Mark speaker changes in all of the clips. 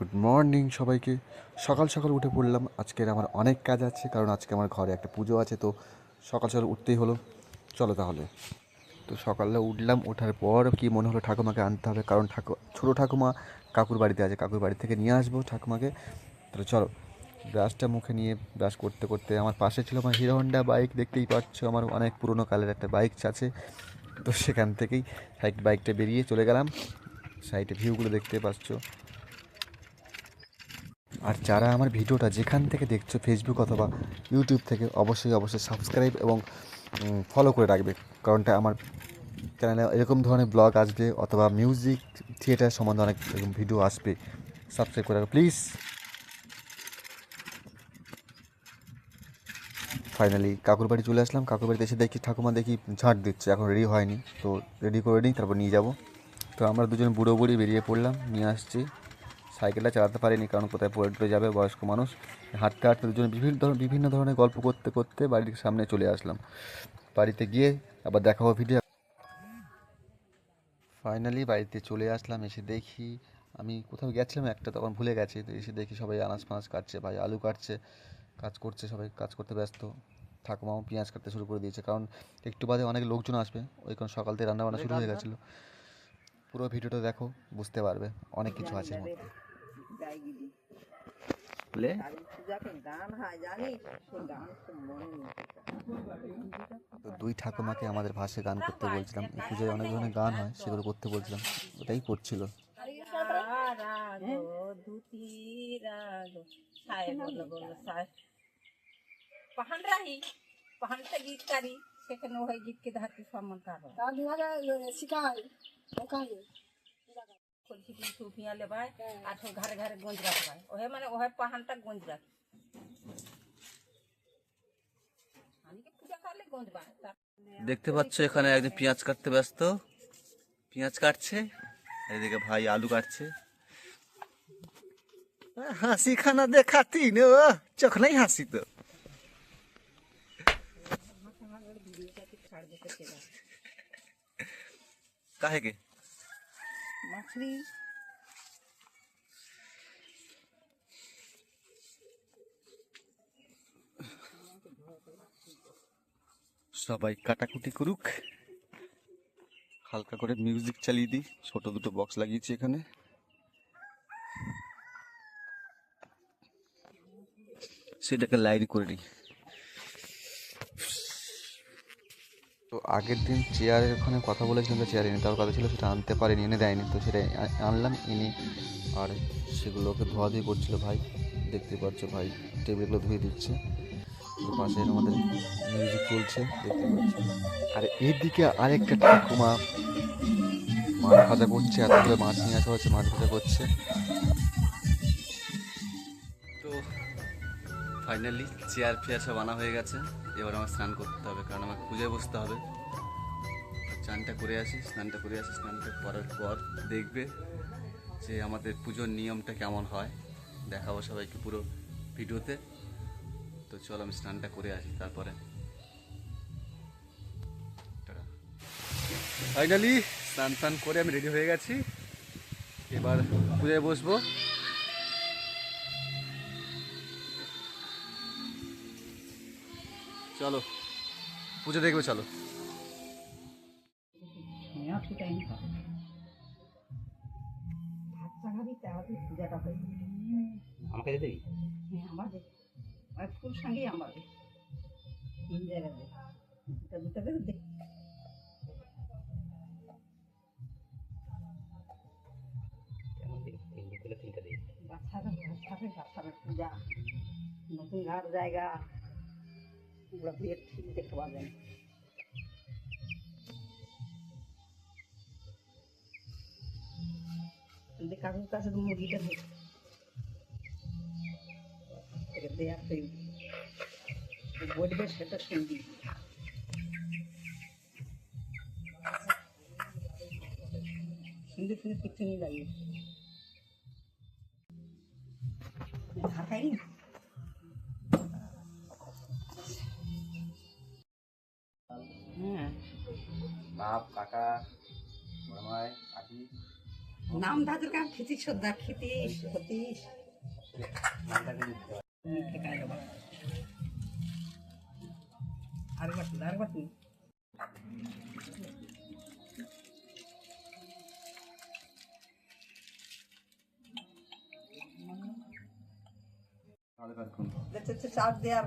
Speaker 1: Good morning সবাইকে। সকাল সকাল উঠে পড়লাম। আজকের আমার অনেক কাজ আছে, কারণ আজকে আমার ঘরে একটা পুজো আছে, তো সকাল সকাল উঠতেই হলো। চলো তাহলে। তো সকালে উঠলাম, ওঠার পর কি মনে হলো ঠাকুমাকে আনতে হবে? কারণ ঠাকু, ছোটো ঠাকুমা কাকুর বাড়িতে আছে, কাকুর বাড়ি থেকে নিয়ে আসব ঠাকুমাকে। তাহলে চলো ব্রাশটা মুখে নিয়ে ব্রাশ করতে করতে আমার পাশে ছিল আমার হিরো হন্ডা বাইক দেখতেই পাচ্ছ আমার অনেক পুরনো কালের একটা বাইক আছে। তো সেখান থেকেই সাইড বাইকটা বেরিয়ে চলে গেলাম। সাইডে ভিউগুলো দেখতে পাচ্ছ। আর যারা আমার ভিডিওটা যেখান থেকে দেখছ ফেসবুক অথবা ইউটিউব থেকে, অবশ্যই অবশ্যই সাবস্ক্রাইব এবং ফলো করে রাখবে। কারণটা আমার চ্যানেলে এরকম ধরনের ব্লগ আসবে অথবা মিউজিক থিয়েটার সম্বন্ধে অনেক এরকম ভিডিও আসবে। সাবস্ক্রাইব করে রাখবে প্লিজ ফাইনালি কাকুর বাড়ি চলে আসলাম। কাকুর বাড়িতে এসে দেখি ঠাকুমা দেখি ঝাঁট দিচ্ছে। এখন রেডি হয়নি। তো রেডি করে নিই, তারপর নিয়ে যাব। তো আমরা দুজন বুড়ো বুড়ি বেরিয়ে পড়লাম, নিয়ে আসছি। সাইকেলটা চালাতে পারিনি কারণ কোথায় পড়ে টরে যাবে বয়স্ক মানুষ। হাঁটতে হাঁটতে দুজন বিভিন্ন ধরনের বিভিন্ন ধরনের গল্প করতে করতে বাড়ির সামনে চলে আসলাম। বাড়িতে গিয়ে আবার দেখাবো ভিডিও। ফাইনালি বাড়িতে চলে আসলাম এসে দেখি আমি কোথাও গেছিলাম একটা তখন ভুলে গেছি। তো এসে দেখি সবাই আনাজ ফানাজ কাটছে ভাই আলু কাটছে কাজ করছে সবাই কাজ করতে ব্যস্ত। ঠাকুমাও পেঁয়াজ কাটতে শুরু করে দিয়েছে কারণ একটু বাদে অনেক লোকজন আসবে ওই কারণ সকাল থেকে রান্নাবান্না শুরু হয়ে গেছিল। পুরো ভিডিওটা দেখো বুঝতে পারবে অনেক কিছু আছে এর মধ্যে। বলে
Speaker 2: হয় মনে
Speaker 1: দুই ঠাকুমাকে আমাদের ভাষায় গান করতে বলছিলাম। পুজোয় অনেক ধরনের গান হয় সেগুলো করতে বলছিলাম। ওটাই করছিল।
Speaker 2: পাহানটা সেখানে ওই গীতকে ধারকে সম্মান কারও। কলসি দিয়ে ঘরে ঘরে গঞ্জ রাখবাই ওহে মানে ওহে পাহানটা গঞ্জ রাখ আমি কি পূজা করলে গঞ্জ
Speaker 3: দেখতে পাচ্ছ এখানে একজন পেঁয়াজ কাটতে ব্যস্ত পেঁয়াজ কাটছে এদিকে ভাই আলু কাটছে। হাসি খানা দেখাতি নো চোখ নাই হাসি তো। কাহে কে?
Speaker 2: मछली
Speaker 3: সবাই কাটাকুটি করুক হালকা করে মিউজিক চালিয়ে দিই ছোট দুটো বক্স লাগিয়েছি এখানে সেটাকে লাইন করে নিই
Speaker 1: তো আগের দিন চেয়ারের ওখানে কথা বলেছিলাম, তো চেয়ার এনে দেওয়ার কথা ছিল, সেটা আনতে পারিনি, এনে দেয়নি, তো সেটা আনলাম, এনে আর সেগুলোকে ধোয়া ধুয়ে করছিল ভাই, দেখতে পাচ্ছ ভাই, টেবিলগুলো ধুয়ে দিচ্ছে পাশে আমাদের মিউজিক চলছে, দেখতে পাচ্ছ। আর এদিকে আরেকটা ঠাকুমা, মাছ ভাজা করছে, এতগুলো মাছ নিয়ে আসা হচ্ছে, মাছ ভাজা করছে।
Speaker 3: ফাইনালি চেয়ার ফেয়ার সব আনা হয়ে গেছে। এবার আমার স্নান করতে হবে, কারণ আমাকে পুজোয় বসতে হবে। স্নানটা করে আসি, স্নানটা করে আসি, স্নানটা করার পর দেখবে যে আমাদের পুজোর নিয়মটা কেমন হয়। দেখাবো সবাইকে পুরো ভিডিওতে। তো চল আমি স্নানটা করে আসি তারপরে। ফাইনালি স্নান টান করে আমি রেডি হয়ে গেছি। এবার পুজোয় বসবো। চলো। পুজো দেখবে চলো। আমাকে দিবি?
Speaker 2: হ্যাঁ আমাদের ফুল সঙ্গেই আমাদের তিন দেখ বাচ্চারা বাচ্চারা পূজা। নতুন ঘাট জায়গা। ওগুলো ঠিক দেখতে পাবেন। কাকুর কাছে তো মুরগিটা দেখ এটা দেয়া তুই বলবে সেটা শুনবি। শুনতে শুনতে কিছু নেই লাগে ঢাকাই হ্যাঁ।
Speaker 1: বাপ কাকা মামাই কাকি।
Speaker 2: নাম দাদুর কাম খিচিস শ্রদ্ধা খিতিস হতিস আর বাটি আর বাটি দেখতে চাপ দেওয়ার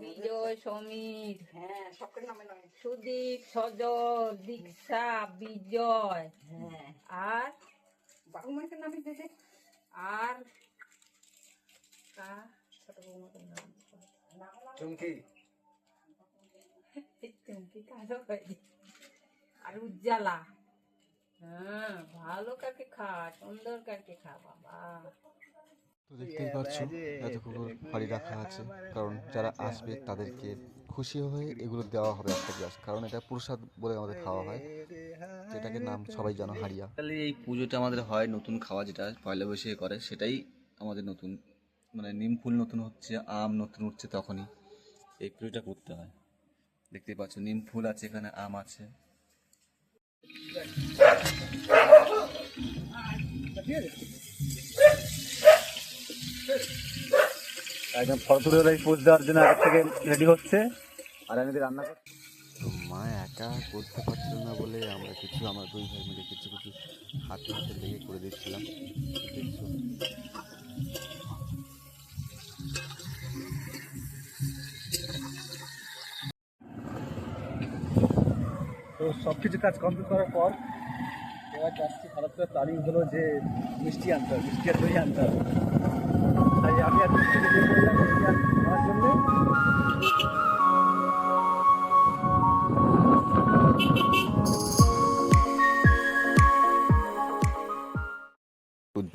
Speaker 2: বিজয় সমীর সুদীপ সজল দীক্ষা বিজয় আর বাবুমাকে নামে আর চুমকি। চুমকি আর উজ্জ্বালা। হ্যাঁ ভালো কাকে খা সুন্দর কাকে খা বাবা।
Speaker 1: তো দেখতেই পাচ্ছ এত কুকুর বাড়ি রাখা আছে। কারণ যারা আসবে তাদেরকে খুশি হয়ে এগুলো দেওয়া হবে একটা গ্লাস। কারণ এটা প্রসাদ বলে আমাদের খাওয়া হয় যেটাকে নাম সবাই জানো হারিয়া
Speaker 3: তাহলে এই পুজোটা আমাদের হয় নতুন খাওয়া যেটা পয়লা বৈশাখে করে সেটাই আমাদের নতুন মানে নিম ফুল নতুন হচ্ছে আম নতুন উঠছে তখনই এই পুজোটা করতে হয়। দেখতেই পাচ্ছ নিম ফুল আছে এখানে আম আছে।
Speaker 4: একদম ফটো তুলে ওই পোজ দেওয়ার জন্য আগে থেকে রেডি হচ্ছে। আর আমি রান্না করছি
Speaker 1: তো মা একা করতে পারছিল না বলে আমরা কিছু আমরা দুই ভাই মিলে কিছু কিছু হাতে হাতে লেগে করে দিচ্ছিলাম। দেখছ?
Speaker 4: তো সব কিছু কাজ কমপ্লিট করার পর এবার যাচ্ছি হঠাৎ করে প্ল্যানিং হলো যে মিষ্টি আনতে হবে মিষ্টি আর দই আনতে হবে।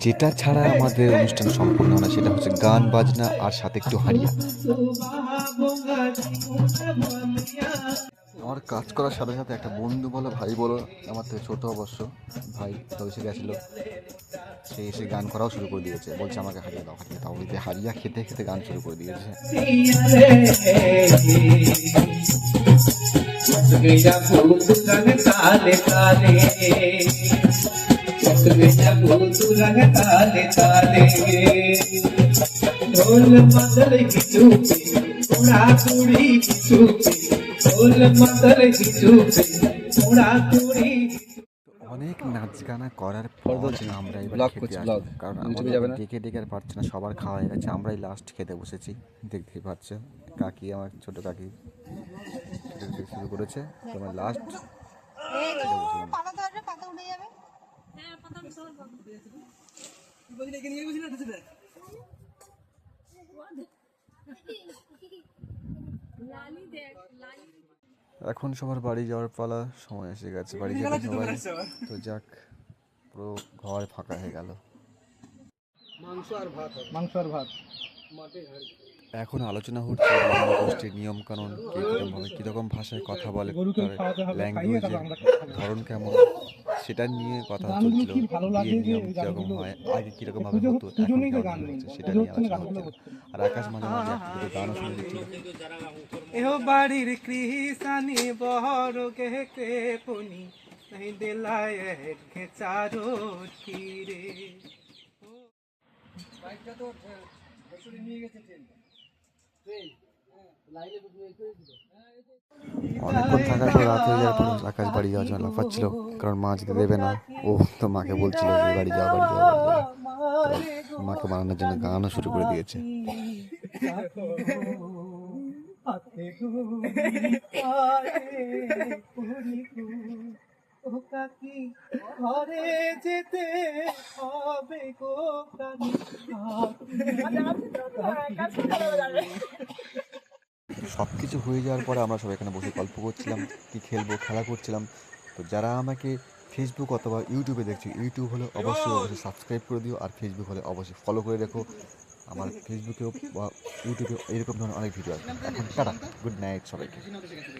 Speaker 1: যেটা ছাড়া আমাদের অনুষ্ঠান সম্পূর্ণ হয় না, সেটা হচ্ছে গান, বাজনা আর সাথে একটু হারিয়া। আমার কাজ করার সাথে সাথে একটা বন্ধু বলো, ভাই বলো, আমার থেকে ছোটো অবশ্য, ভাই, তবে সে গেছিল। সে এসে গান করাও শুরু করে দিয়েছে। বলছে আমাকে হারিয়ে দাও হারিয়ে দাও। বলতে হারিয়া খেতে খেতে গান শুরু করে দিয়েছে।
Speaker 5: ঢোল কিছু কিছু
Speaker 1: অনেক নাচ গানা করার পর আমরা কারণ
Speaker 3: আমরা
Speaker 1: ডেকে ডেকে আর পারছে না সবার খাওয়া হয়ে গেছে আমরাই লাস্ট খেতে বসেছি। দেখতেই পাচ্ছ কাকি আমার ছোট কাকি শুরু করেছে তোমার লাস্ট লালি দেখ লালি এখন সবার বাড়ি যাওয়ার পালা সময় এসে গেছে বাড়ি যাবে সবাই। তো যাক পুরো ঘর ফাঁকা হয়ে গেল।
Speaker 4: মাংস আর ভাত
Speaker 1: এখন আলোচনা হচ্ছে বাংলা গোষ্ঠীর নিয়ম কানুন কে কিরকম ভাবে কিরকম ভাষায় কথা বলে
Speaker 4: গরুকে
Speaker 1: তার
Speaker 4: খাওয়াতে হবে, খাইয়ে
Speaker 1: ল্যাঙ্গুয়েজের
Speaker 4: তারপর আমরা খাবো।
Speaker 1: ধরন কেমন সেটা নিয়ে কথা
Speaker 4: গানগুলো
Speaker 1: চলছিল
Speaker 4: কি ভালো লাগে
Speaker 1: বিয়ের
Speaker 4: যে
Speaker 1: নিয়ম
Speaker 4: ওই
Speaker 1: কিরকম
Speaker 4: গানগুলো
Speaker 1: হয় আগে কিরকম ভাবে
Speaker 4: পুজো
Speaker 1: হতো
Speaker 4: পুজো
Speaker 1: এখন
Speaker 4: নেই তো
Speaker 1: কেমন
Speaker 4: গান নেই
Speaker 1: হচ্ছে সেটা
Speaker 4: পুজো
Speaker 1: নিয়ে
Speaker 4: হচ্ছে না
Speaker 1: আলোচনা
Speaker 4: গানগুলো
Speaker 1: হচ্ছে
Speaker 4: হচ্ছে
Speaker 1: আর আকাশ মাঝে মাঝে একটা দুটো গানও শুনে দিচ্ছিল
Speaker 5: এহো বাড়ির কৃষানি বহর কে কৃপনি नहीं दिलाए के चारो তীরে
Speaker 1: অনেকক্ষণ থাকার পর রাত হয়ে যাওয়ার পর আকাশ বাড়ি যাওয়ার জন্য লাফাচ্ছিল কারণ মা যেতে দেবে না ও তো মাকে বলছিল যে বাড়ি যাও বাড়ি যাও বাড়ি যাও মাকে বানানোর জন্য গানও শুরু করে দিয়েছে
Speaker 5: হাতে কাকি ঘরে যেতে হবে গো কাকি
Speaker 1: সব কিছু হয়ে যাওয়ার পরে আমরা সবাই এখানে বসে গল্প করছিলাম কি খেলব খেলা করছিলাম। তো যারা আমাকে ফেসবুক অথবা ইউটিউবে দেখছ ইউটিউব হলে অবশ্যই অবশ্যই সাবস্ক্রাইব করে দিও আর ফেসবুক হলে অবশ্যই ফলো করে রেখো। আমার ফেসবুকেও বা ইউটিউবেও এরকম ধরনের অনেক ভিডিও আছে এখন টাটা গুড নাইট সবাইকে।